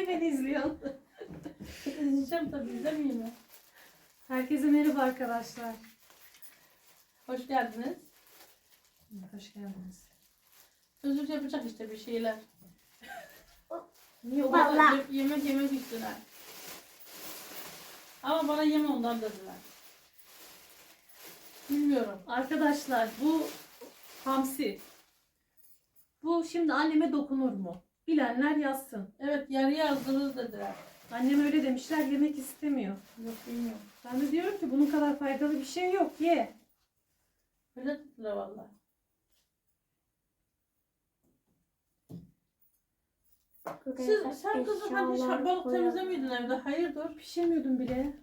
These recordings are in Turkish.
Niye beni izliyorsun? İzleyeceğim tabii izlemeyeyim mi? Herkese merhaba arkadaşlar. Hoş geldiniz. Hoş geldiniz. Özür yapacak işte bir şeyler. Niye o Vallahi. Yemek yemek üstüne. Ama bana yeme ondan dediler. Bilmiyorum. Arkadaşlar bu hamsi. Bu şimdi anneme dokunur mu? Bilenler yazsın. Evet yarıya yazdırır dediler. Annem öyle demişler yemek istemiyor. Yok bilmiyorum. Ben de diyorum ki bunun kadar faydalı bir şey yok ye. Öyle dediler valla. Siz, sen kızım hani şa- balık temizlemiydin evde. Hayırdır? Pişirmiyordum bile.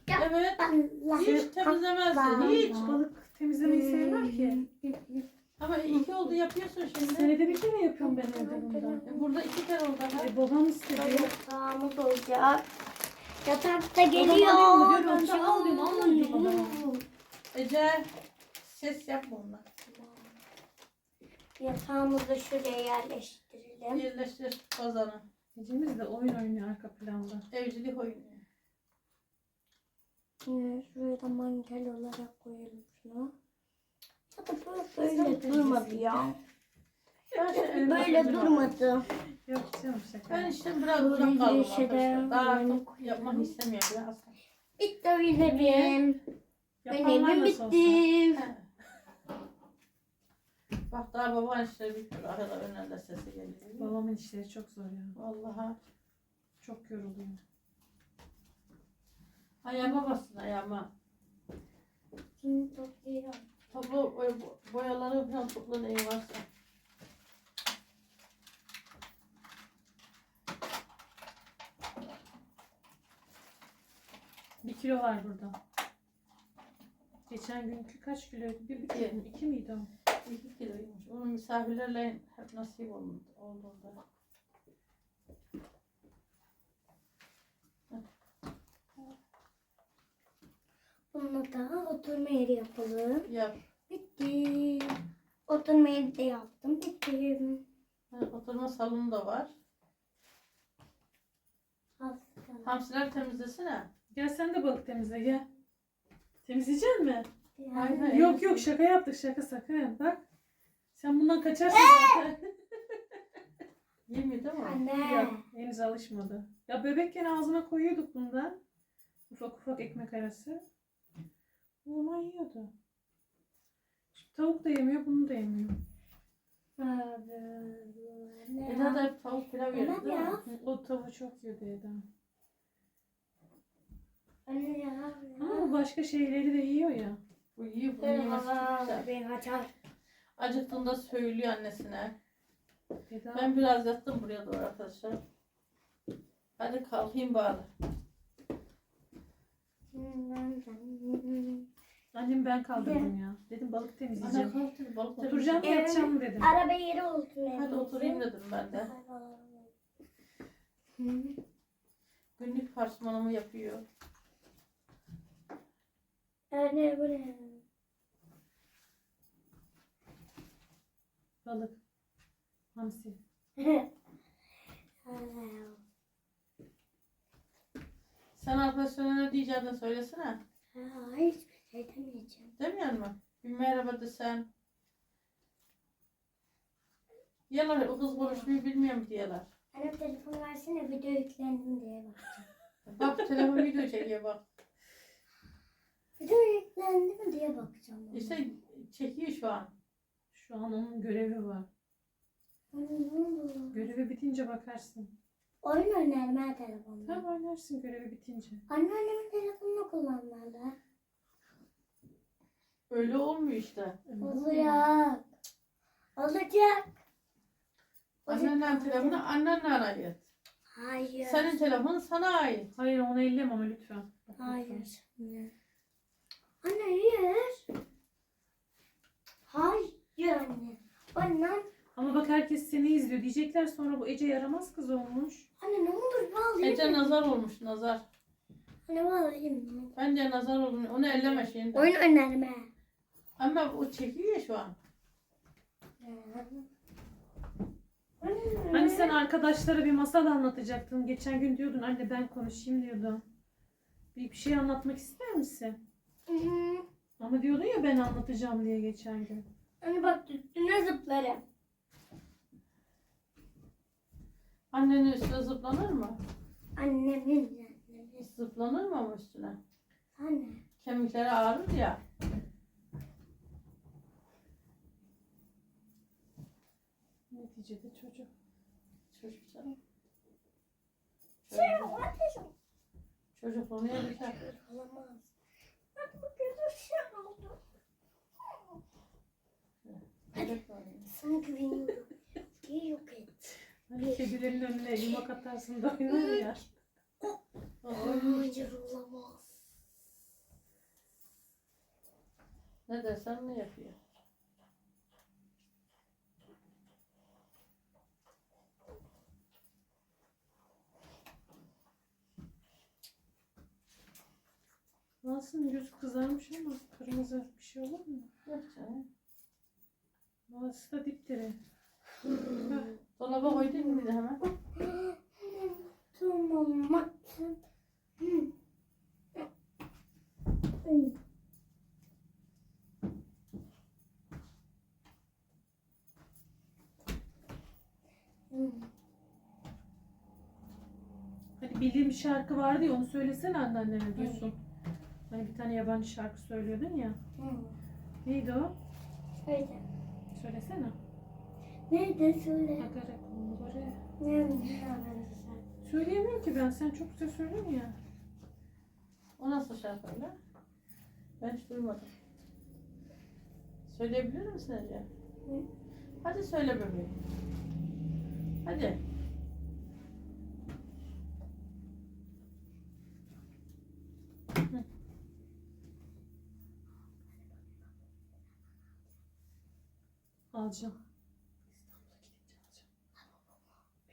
Evet. Hiç temizlemezdin. Hiç. Balık temizlemeyi sevmem ki. Ama iki oldu yapıyorsun şimdi. Senede bir kere yapıyorum ben evde bundan. E, Burada iki kere oldu. ha. E, babam istedi. Yatağımız olacak. Yatakta alayım mı geliyor. diyor, ben de al diyorum, almıyor bana. Ece ses yapma onunla. Yatağımızı şuraya yerleştirelim. Yerleştir kazanı. Ecemiz de oyun oynuyor arka planda. Evcilik oynuyor. Yine şuraya da mangal olarak koyalım şunu. Böyle, durmadı ya. Böyle durmadı. Yok canım şaka. Ben işte biraz uzak kaldım arkadaşlar. Daha artık yapmak istemiyorum biraz. Bitti nasıl olsa. bitti. Bak daha baban işte bir arada önünde sesi geliyor. Babamın işleri çok zor ya. Vallahi. Çok yoruluyor. Ayağıma bastın ayağıma. Şimdi toplayacağım. Topla o bo- boyaları falan topla neyi varsa. Bir kilo var burada. Geçen günkü kaç kiloydu? Bir İki. mu? İki miydi o? İki kiloymuş. Onun misafirlerle hep nasip oldu, olduğunda. Bunu da oturma yeri yapalım. Yap. Bitti. Oturma yeri de yaptım. Bitti. Ha, Oturma salonu da var. Hamsiler temizlesene. Gel sen de balık temizle gel. Temizleyecek mi? Hayır, hayır. Yok yok şaka yaptık şaka sakın. Bak. Sen bundan kaçarsın zaten. Yemiyor değil mi? Anne. Yok henüz alışmadı. Ya bebekken ağzına koyuyorduk bundan. Ufak ufak ekmek arası. Normal yiyordu. Şimdi tavuk da yemiyor bunu da yemiyor. Eda da hep tavuk pilav Tamam değil mi? O tavuğu çok yiyordu Eda. Anne ya. Ama bu başka şeyleri de yiyor ya. Bu yiyor, bunu yemesi çok güzel. Ben kaçar. Acıktığında söylüyor annesine. Eda Ben biraz yattım buraya doğru arkadaşlar. Hadi kalkayım bari. Annem ben kaldırdım ya. Dedim balık temizleyeceğim. kalktım balık Oturacağım mı temizleyeceğim. yatacağım mı dedim. Araba yeri olsun. Hadi oturayım dedim ben de. Günlük parçamanımı yapıyor. Anne bu ne? Balık. Hamsi. Sen arkadaşlarına ne diyeceğini söylesene. Hayır, hiçbir şey demeyeceğim. Demiyor mu? Bir merhaba desen. Diyorlar o kız konuşmayı bilmiyor mu diyorlar. Anne telefon versene video yüklendim diye bakacağım. Bak telefon video çekiyor bak. Video yüklendi mi diye bakacağım. ona. İşte çekiyor şu an. Şu an onun görevi var. Anne ne oldu? Görevi bitince bakarsın. Oyun oynarım ha telefonla. Tamam oynarsın görevi bitince. Anneannemin telefonunu kullanmalı. Öyle olmuyor işte. Olacak. Olacak. Annenin telefonu annenle ait. Hayır. Senin telefonun sana ait. Hayır onu elleme ama lütfen. Hayır. Anne hayır. Hayır anne. Anne, Ama bak herkes seni izliyor. Diyecekler sonra bu Ece yaramaz kız olmuş. anne ne olur bağlayayım. Ece nazar olmuş nazar. Anne bağlayayım. Bence nazar olmuş. Onu elleme şimdi. Oyun ha. Ama o çekiyor ya şu an. Hani sen arkadaşlara bir masal anlatacaktın. Geçen gün diyordun anne ben konuşayım diyordun. Bir, bir şey anlatmak ister misin? Hı hı. Ama diyordun ya ben anlatacağım diye geçen gün. Hani bak üstüne zıplarım. Annenin üstüne zıplanır mı? Annemin. Zıplanır mı ama üstüne? Anne. Kemikleri ağrır ya. Neticede çocuk. Çocuk canım. Şey Çocuk, ateşim. çocukluğunu yaşar. Olamaz. Bak bu gözü şey oldu. Çocuk. Sanki bilmiyorum. İyi yok et. Hani kedilerin önüne yumak atarsın da oynar ya. Hayır olamaz. Ne desem ne yapıyor? Nasıl yüz kızarmış ama kırmızı bir şey olur mu? Yok canım. Bazısı da dipdiri. Dolaba koydun mu bir de hemen? Tamam bak. Hı. Hı. Hani bildiğim bir şarkı vardı ya onu söylesene anneannene diyorsun. Hani bir tane yabancı şarkı söylüyordun ya. Hı. Neydi o? Öyle. Söylesene. Nerede söyle? Agara kumgore. Nerede? Söyleyemiyorum ki ben. Sen çok güzel söylüyorsun ya. O nasıl şarkı öyle? Ben hiç duymadım. Söyleyebilir misin Ece? Hı. Hadi söyle bebeğim. Hadi. Alacağım. İstanbul'a gidince alacağım.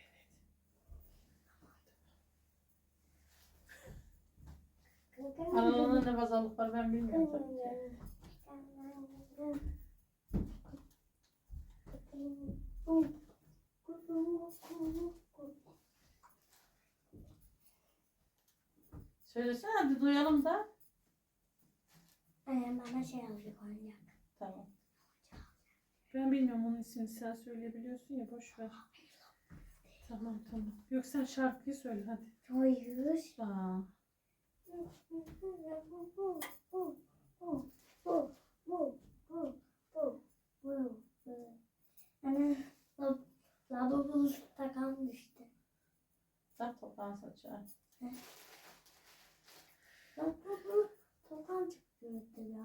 Evet. Aralarında ne pazarlık var ben bilmiyorum tabii ki. Söylesene hadi duyalım da. Annem bana şey alacak oyuncak. Tamam. Ben bilmiyorum onun ismini sen söyleyebiliyorsun ya boş ver. Tamam tamam. Yok sen şarkıyı söyle hadi. Hayır. Aa, Anne, lab, lavabo takan düştü. Tak toprağın saçı. Lavabo takan çıktı ya.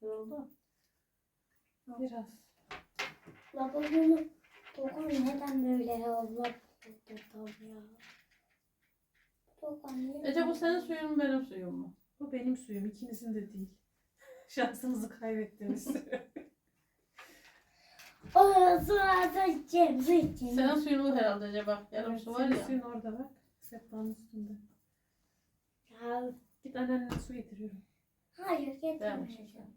Yoruldu. biraz. Lavabonun tokan neden böyle ya? Allah ya. Niye? Ece bu senin suyun mu benim suyum mu? Bu benim suyum. ikinizin de değil. Şansınızı kaybettiniz. O su içeceğim, su içeceğim. Senin suyun bu herhalde Ece bak. Yarım su var senin ya. suyun orada bak. Sehpanın üstünde. Ya, Git annenle su getiriyorum. Hayır getirmeyeceğim.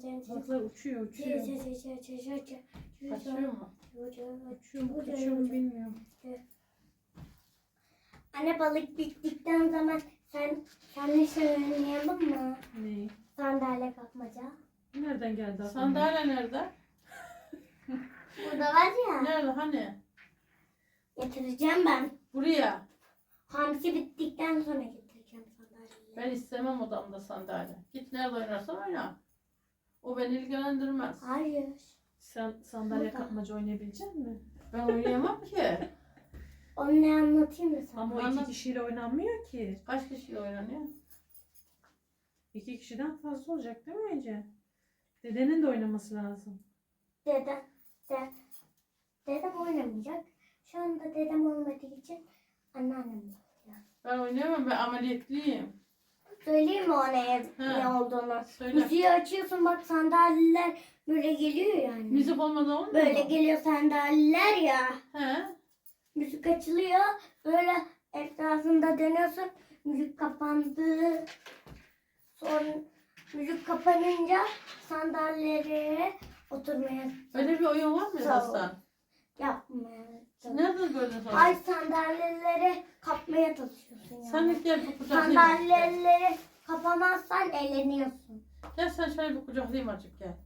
Sen. Balıklar uçuyor uçuyor. Kaçıyor mu? Uçuyor mu kaçıyor mu bilmiyorum. Anne balık bittikten zaman sen senle şey oynayalım mı? Ne? Sandalye kapmaca. Nereden geldi aklına? Sandalye nerede? Burada var ya. Nerede hani? Getireceğim ben. Buraya. Hamsi bittikten sonra getireceğim. Ben istemem odamda sandalye. Git nerede oynarsan oyna. O beni ilgilendirmez. Hayır. Sen sandalye Burada. kapmaca oynayabilecek misin? Ben oynayamam ki. Onu ne anlatayım mı sana? Ama o iki Anlat. kişiyle oynanmıyor ki. Kaç kişiyle oynanıyor? İki kişiden fazla olacak değil mi Ece? Dedenin de oynaması lazım. Dedem, de, dedem oynamayacak. Şu anda dedem olmadığı için anneannem oynayacak. Ben oynayamam. Ben ameliyatlıyım. Söyleyeyim mi ona ne, Ha. ne olduğunu? Söyle. Müziği açıyorsun bak sandalyeler böyle geliyor yani. Müzik olmadan olmuyor Böyle mu? geliyor sandalyeler ya. He. Müzik açılıyor. Böyle etrafında dönüyorsun. Müzik kapandı. Sonra müzik kapanınca sandalyeleri oturmaya Öyle bir oyun var mı Sağ ol. Hasan? yapmaya. Nereden gördün sen? Ay sandalyeleri kapmaya çalışıyorsun ya. Sen ilk gel bir kucaklayayım. Sandalyeleri kapamazsan eğleniyorsun. Gel sen şöyle bir kucaklayayım azıcık gel.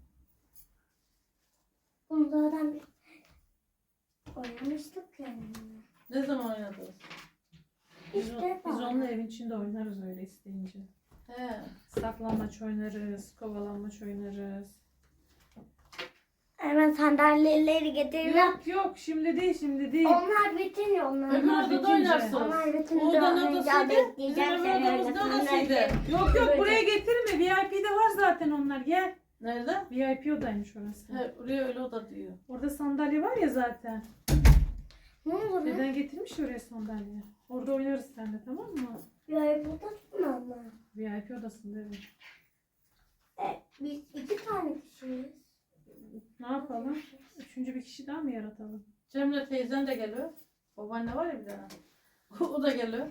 Bunu zaten bir oynamıştık yani. Ne zaman oynadınız? Biz, İşte biz bak. onunla evin içinde oynarız öyle isteyince. He. Saklambaç oynarız, kovalanmaç oynarız. Hemen sandalyeleri getirdim. Yok yok şimdi değil şimdi değil. Onlar bitince onlar. Öbür Onlar odada oynarsınız. Onlar bitince Odanın oynayınca odasıydı. Bizim bekleyeceğim öbür seni odamız öyle ne odasıydı? sandalye. Yok yok buraya getirme. VIP'de var zaten onlar. Gel. Nerede? VIP odaymış orası. He, oraya öyle oda diyor. Orada sandalye var ya zaten. Ne olur lan? Neden getirmiş oraya sandalye? Orada oynarız seninle tamam mı? Ya burada tutma ama. VIP odasında evet. E, biz iki tane kişiyiz. Ne yapalım? Üçüncü bir kişi daha mı yaratalım? Cemre teyzen de geliyor. Babaanne var ya bir tane. o da geliyor.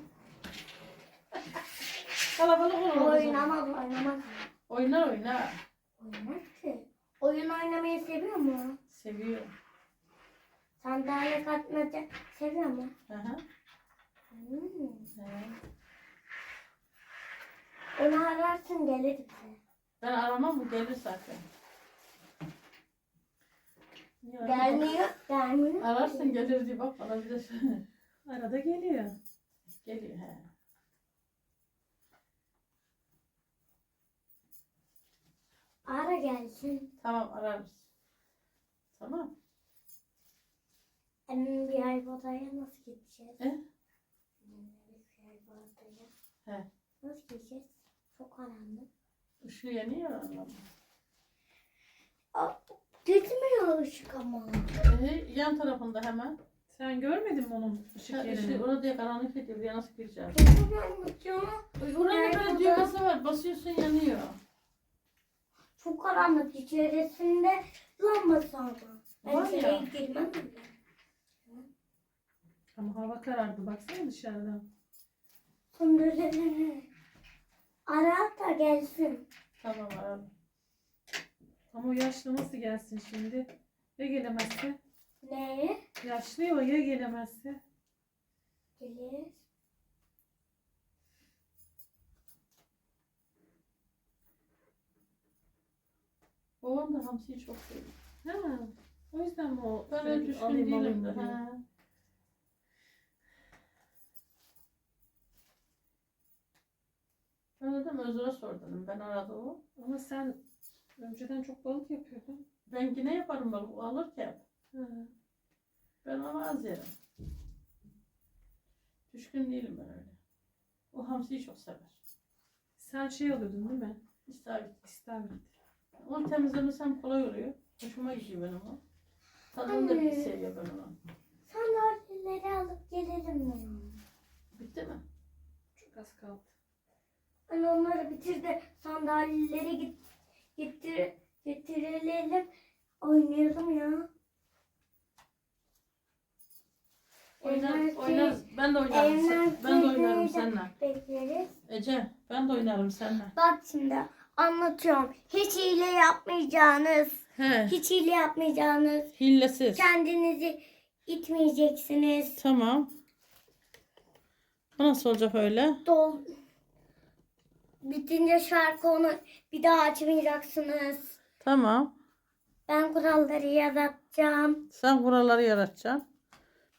Kalabalık olur. o zaman. Oynamaz oynamaz. Oynar oynar. Oynar ki. Oyun oynamayı seviyor mu? Seviyor. Sandalye katmaca seviyor mu? Hı hı. Hmm. He. Onu ararsın gelir bize. Ben aramam bu gelir zaten. Gelmiyor. Gelmiyor. Ararsın gelir diye bak bana bir de söyle. Arada geliyor. Geliyor he. Ara gelsin. Tamam ararız. Tamam. Annem bir ay odaya nasıl gideceğiz? E? Annemle bir ay. He. Nasıl gideceğiz? Çok karanlık. Işığı yanıyor ama. Gitmiyor ışık ama. E, yan tarafında hemen. Sen görmedin mi onun ışık Ha, yerini? ışığı, orada diye karanlık ediyor. Buraya nasıl gireceğiz? Ya. Yani böyle düğmesi var. Basıyorsun yanıyor. Çok karanlık içerisinde lambası ama. Ben Var ya. içeriye girmem. Ama hava karardı baksana dışarıdan. Söndürelim. Ara da gelsin. Tamam ararım. Ama o yaşlı nasıl gelsin şimdi? Ya gelemezse? Ne? Yaşlı ya ya gelemezse? Gelir. Babam da hamsiyi çok seviyor. Ha, o yüzden mi o? Ben sürekli öyle düşkün alayım, değilim alayım? He. Ben dedim Özür'e sor dedim. Ben aradım o. Ama sen önceden çok balık yapıyordun. Ben yine yaparım balık. O alır ki hep. Ha. Ben ama az yerim. Düşkün değilim ben öyle. O hamsiyi çok sever. Sen şey alıyordun değil mi? İstavrit. İstavrit. Onu temizlemesem kolay oluyor. Hoşuma gidiyor benim o. Tadını da bir seviyor ben onu. Sandalyeleri alıp gelelim mi? Bitti mi? Çok az kaldı. Ben onları bitir de sandalyeleri git, getir, getirelim. Oynayalım ya. Oynar, oynarız. Ben de oynarım. sen- Ben de oynarım seninle. Bekleriz. Ece ben de oynarım seninle. Bak şimdi anlatıyorum. Hiç hile yapmayacağınız, He. hiç hile yapmayacağınız, Hillesiz. kendinizi itmeyeceksiniz. Tamam. O nasıl olacak öyle? Dol bitince şarkı onu bir daha açmayacaksınız. Tamam. Ben kuralları yaratacağım. Sen buraları yaratacaksın.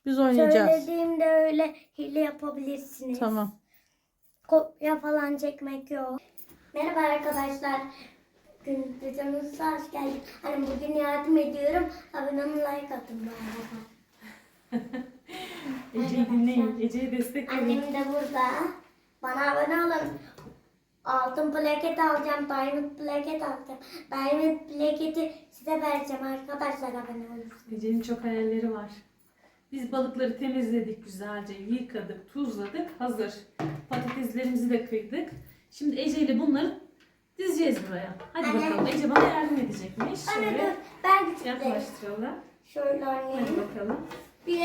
Biz oynayacağız. Söylediğimde öyle hile yapabilirsiniz. Tamam. Kopya falan çekmek yok. Merhaba arkadaşlar. Gün videomuza hoş geldin. Hani bugün yardım ediyorum. Abone olun, like atın bu arada. Ece'yi dinleyin. Ece'ye destek olun. Annem de burada. Bana abone olun. Altın plaket alacağım. Diamond plaket alacağım. Diamond plaketi size vereceğim arkadaşlar abone olun. Ece'nin çok hayalleri var. Biz balıkları temizledik güzelce, yıkadık, tuzladık, hazır. Patateslerimizi de kıydık. Şimdi Ece ile bunları dizeceğiz buraya. Hadi Anne. bakalım. Ece bana yardım edecekmiş. Anne dur. Şöyle Ben küçüktüm. yaklaştıralım. Şöyle Hadi anne. bakalım. Bir.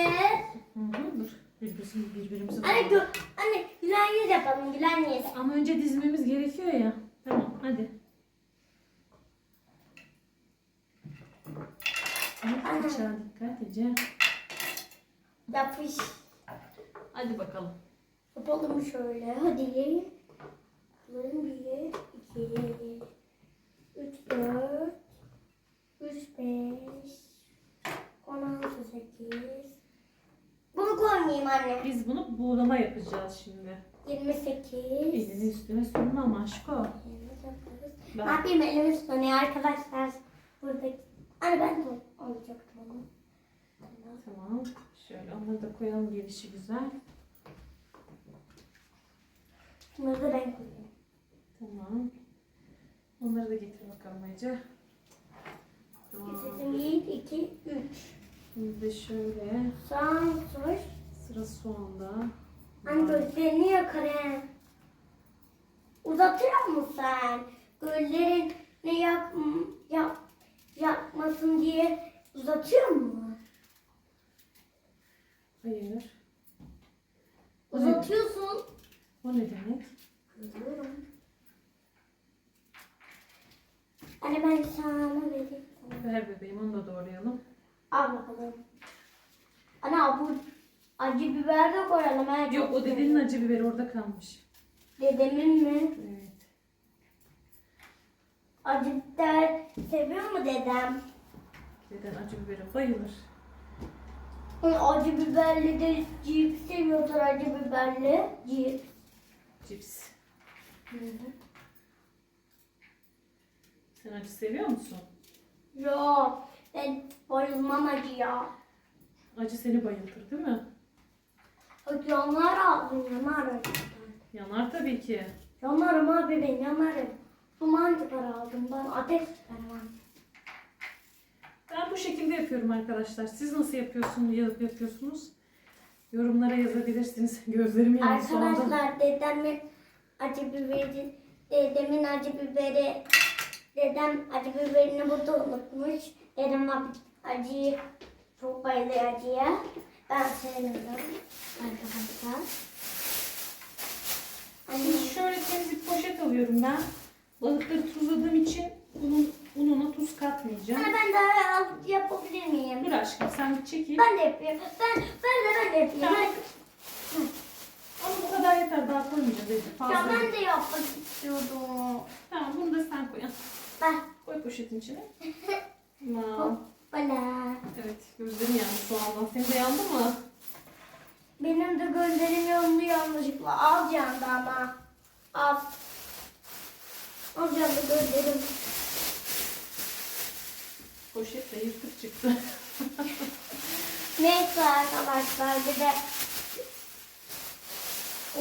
Hı hı, dur. Birbirimizi, birbirimizi Anne dur. Anne gülen yüz yapalım. Gülen yüz. Ama önce dizmemiz gerekiyor ya. Tamam hadi. Aynen. Bıçağa dikkat Ece. Yapış. Hadi bakalım. Yapalım şöyle. Hadi. Yapalım. Bir, iki, üç, dört, üç, beş, anne. Biz bunu buğulama yapacağız şimdi. Yirmi sekiz. Elini üstüne sürme ama aşko. dokuz. Ne Ben yapayım elimi sönüyor arkadaşlar. Buradaki. Anne ben de alacaktım onu. Tamam. Şöyle onları da koyalım gelişi güzel. Bunları da ben koyayım. Tamam. Onları da getir bakalım Ece. Tamam. Getirdim. Bir, iki, üç. Şimdi de şöyle Soğan, sos. Sıra soğanda. Anne gözlerini yakarım. Uzatıyor musun sen? Gözlerini yak, yap, yapmasın diye uzatıyor mu? Hayır. Ne, Uzatıyorsun. o ne demek? Görüyorum. Anne ben sana vereyim. Ver bebeğim onu da doğrayalım. Al bakalım. Ana bu acı biber de koyalım. ha, Yok o dedenin acı biberi orada kalmış. Dedemin mi? Evet. Acı biber seviyor mu dedem? Deden acı bibere bayılır. Hı, Acı biberli de cips seviyordur acı biberli. Cips. Cips. Sen acı seviyor musun? Yok. Ben bayılmam acıya. Acı seni bayıltır değil mi? Yanar ağzım yanar acıdan. Yanar tabii ki. Yanarım abi ben yanarım. Duman çıkar ağzımdan ateş çıkarmam. Ben bu şekilde yapıyorum arkadaşlar. Siz nasıl yapıyorsunuz, yapıp yapıyorsunuz? Yorumlara yazabilirsiniz. Gözlerim yandı sonunda. Arkadaşlar dedemin acı biberi, dedemin acı biberi, dedem acı biberini burada unutmuş. Dedem ac- acıyı çok bayılıyor acıya. Ben sevmiyorum arkadaşlar. Anne, Şimdi şöyle temiz bir poşet alıyorum ben. Balıkları tuzladığım için unun, ununa tuz katmayacağım. anne ben de al- yapabilir miyim? Dur aşkım sen bir çekil. Ben de yapayım. Ben, ben de ben de yapayım. Tamam. Ben, Ama bu kadar yeter daha koymayacağız dedi. Fazla. ya ben de yapmak istiyordum. Tamam bunu da sen koy. Ben. Koy poşetin içine. Tamam. Hoppala. Evet gözlerim yandı soğandan. Senin de yandı mı? Benim de gözlerim yandı yanlışlıkla. Az yandı ama. Az. Az yandı gözlerim. Poşet de yırtık çıktı. Neyse arkadaşlar bir de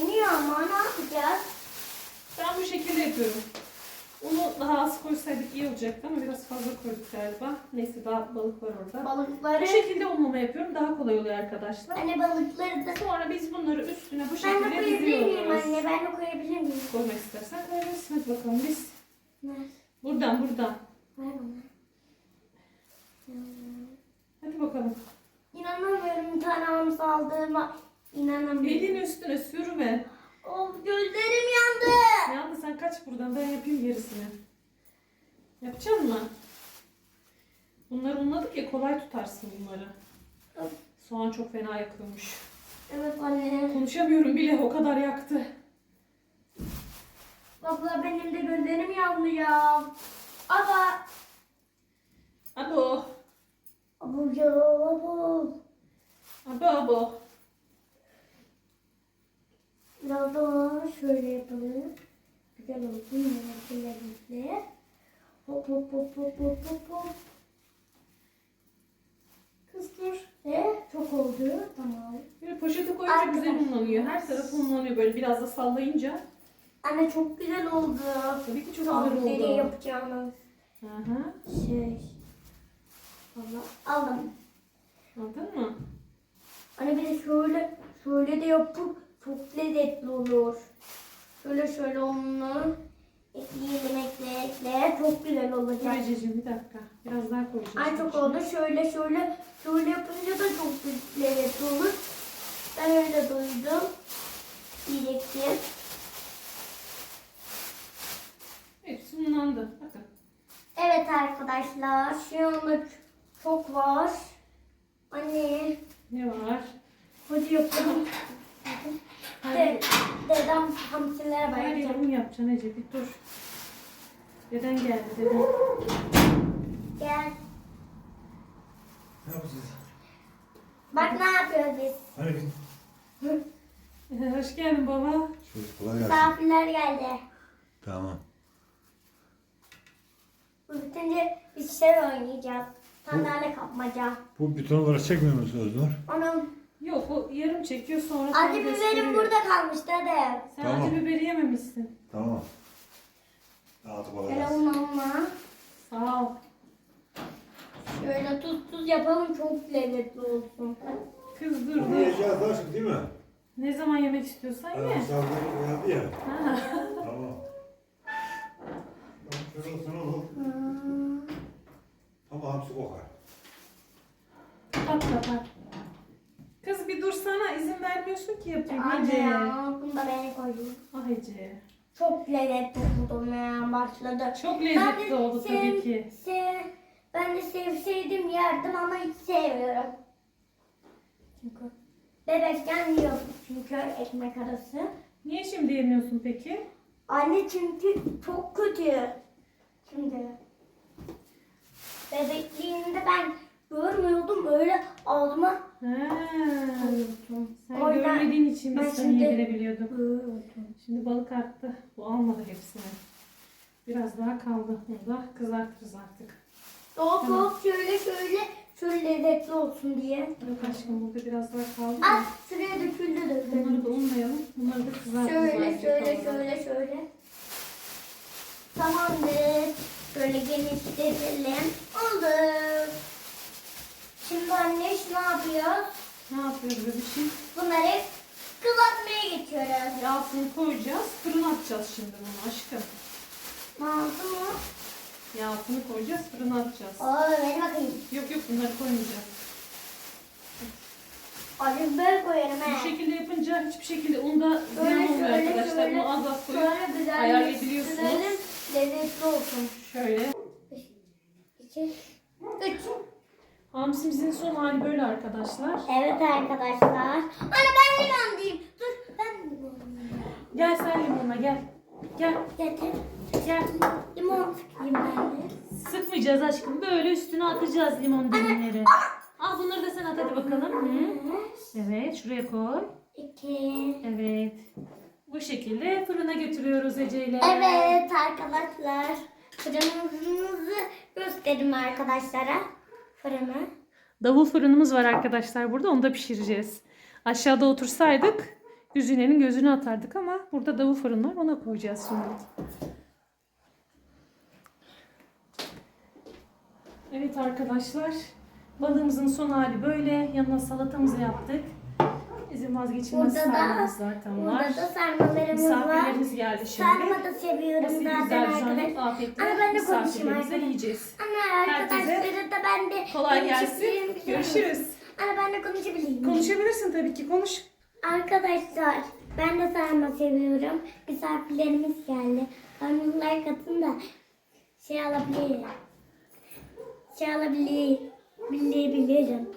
iniyor ama ne yapacağız? Ben bu şekilde yapıyorum. Unu daha az koysaydık iyi olacaktı ama biraz fazla koyduk galiba. Neyse daha balık var orada. Balıkları. Bu şekilde unlama yapıyorum. Daha kolay oluyor arkadaşlar. Anne balıkları da. Sonra biz bunları üstüne bu Ben de şekilde koyabilir miyim diziyoruz. anne? Ben de koyabilir miyim? Koymak istersen koyabilirsin. Hadi bakalım biz. Ver. Buradan buradan. Ver bana. Hadi bakalım. İnanamıyorum bir tane hamsi aldığıma. İnanamıyorum. Elin üstüne sürme. Of gözlerim yandı. Yandı sen kaç buradan ben yapayım gerisini. Yapacak mısın? Bunları unladık ya kolay tutarsın bunları. Soğan çok fena yakıyormuş. Evet anne. Konuşamıyorum bile o kadar yaktı. Baba benim de gözlerim yandı ya. Ama Abo. Abu ya abu. Abo abo. Biraz daha şöyle yapalım. Güzel olsun yemekli lezzetli. Hop hop hop hop hop hop hop. Kız dur. Ve çok oldu. Tamam. Böyle poşete koyunca güzel unlanıyor. Her tarafı unlanıyor böyle biraz da sallayınca. Anne çok güzel oldu. Tabii ki çok güzel oldu. yapacağımız Hı hı. şey. Valla aldım. Anladın mı? Anne bir de şöyle şöyle de yapıp çok lezzetli olur. Şöyle şöyle onu ekleyelim ekle ekle çok güzel olacak. Ececiğim bir dakika. Biraz daha koyacağız. Ay çok oldu. Şöyle şöyle şöyle yapınca da çok lezzetli olur. Ben öyle duydum. Diyecektim. Hepsi unlandı. Bakın. Evet arkadaşlar şu anlık Çok var. Anne. Ne var? Hadi yapalım. Hadi. De, dedem hamsiler Her bayılacak. yerimi yapacaksın Ece bir dur. Deden geldi deden. Gel. Ne yapacağız? Bak ne yapıyoruz biz. Biz... Ee, Hoş geldin baba. Çocuk kolay gelsin. Misafirler geldi. Tamam. Bu bitince biz şey oynayacağız. Sandalye kapmaca. Bu buton olarak çekmiyor musun Öznur? Onun Yok o yarım çekiyor sonra sana acı biberim gösteriyor. burada kalmış dede. Sen Tamam. acı biberi yememişsin. Tamam. Dağıtı kolay Böyle gelsin. un alma. Sağ ol. Şöyle tuz tuz yapalım çok lezzetli olsun. Kız dur Bunu dur. yiyeceğiz daha şimdi değil mi? Ne zaman yemek istiyorsan Hani ye. misafirlerim geldi ya. Ha. Tamam. Tamam şöyle olsun oğlum. Hmm. Ama hamsi kokar. Kapat kapat. Kız bir dursana izin ki yapayım Anne Ece. ya bunu da ben koyayım. Ah Ece. Çok lezzetli olmaya başladı. Çok lezzetli oldu tabii ki. sev- ben de sevseydim yerdim ama hiç sevmiyorum. Çünkü bebekken yiyordum çünkü ekmek arası. Niye şimdi yemiyorsun peki? Anne çünkü çok kötü. Şimdi bebekliğimde ben görmüyordum öyle ağzıma Ha. Sen O yüzden görmediğin için ben biz sana şimdi- yedirebiliyorduk. Şimdi balık arttı. Bu almadı hepsini. Biraz daha kaldı. Onu da kızartırız artık. Tamam. soğuk şöyle şöyle şöyle lezzetli olsun diye. Yok aşkım burada biraz daha kaldı. Ah şuraya döküldü döküldü. Bunları da unlayalım. Bunları da kızartırız. Şöyle artık şöyle şöyle şöyle. Tamamdır. Şöyle genişletelim. Oldu. Şimdi anne ne yapıyor? Ne yapıyoruz bebişim? Bunları kızartmaya geçiyoruz. Yağsını koyacağız. Fırına atacağız şimdi bunu aşkım. Mantı mı? Yağsını koyacağız. Fırına atacağız. Oo ver bakayım. Yok yok bunları koymayacağız. Acı böyle koyarım Bu he. şekilde yapınca hiçbir şekilde Şöyle, ziyan olmuyor şöyle, arkadaşlar. şöyle. Bunu az az koyup Şöyle güzel ayarlayabiliyorsunuz. Lezzetli olsun. Şöyle. İki, üç. Hamsimizin son hali böyle arkadaşlar. Evet arkadaşlar. Anne ben limon diyeyim. Dur ben limon. Gel sen limonla gel. Gel Getir. gel. Limon sıkayım ben de. Sıkmayacağız aşkım. Böyle üstüne atacağız limon dilimleri. Al bunları da sen at hadi bakalım. Hı. Evet şuraya koy. İki. Evet. Bu şekilde fırına götürüyoruz Ece ile. Evet arkadaşlar. Fırınımızı gösterim arkadaşlara. Fırını. Davul fırınımız var arkadaşlar burada. Onu da pişireceğiz. Aşağıda otursaydık Güzine'nin gözünü atardık ama burada davul fırın var. Ona koyacağız şimdi. Evet arkadaşlar. Balığımızın son hali böyle. Yanına salatamızı yaptık. Bizim vazgeçilmez Burada da- sarmamız zaten var. Burada da sarmalarımız var. Misafirlerimiz geldi şimdi. Sarma da seviyorum Nasıl zaten güzel arkadaşlar. afiyetle Anne ben de konuşayım misafirlerimize arkadaşlar. yiyeceğiz. Anne Herkese arkadaşları da ben de Kolay gelsin. Görüşürüz. Anne ben de konuşabileyim. Konuşabilirsin tabii ki. Konuş. Arkadaşlar ben de sarma seviyorum. Misafirlerimiz geldi. Hanımlar katın da şey alabilir. Şey alabilir. Bilebilirim.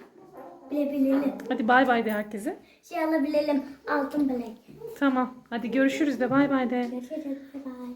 Bilebilirim. Hadi bay bay de herkese. Şey alabilelim. Altın bilek. Tamam. Hadi görüşürüz de bay bay de. Görüşürüz. Bye bye.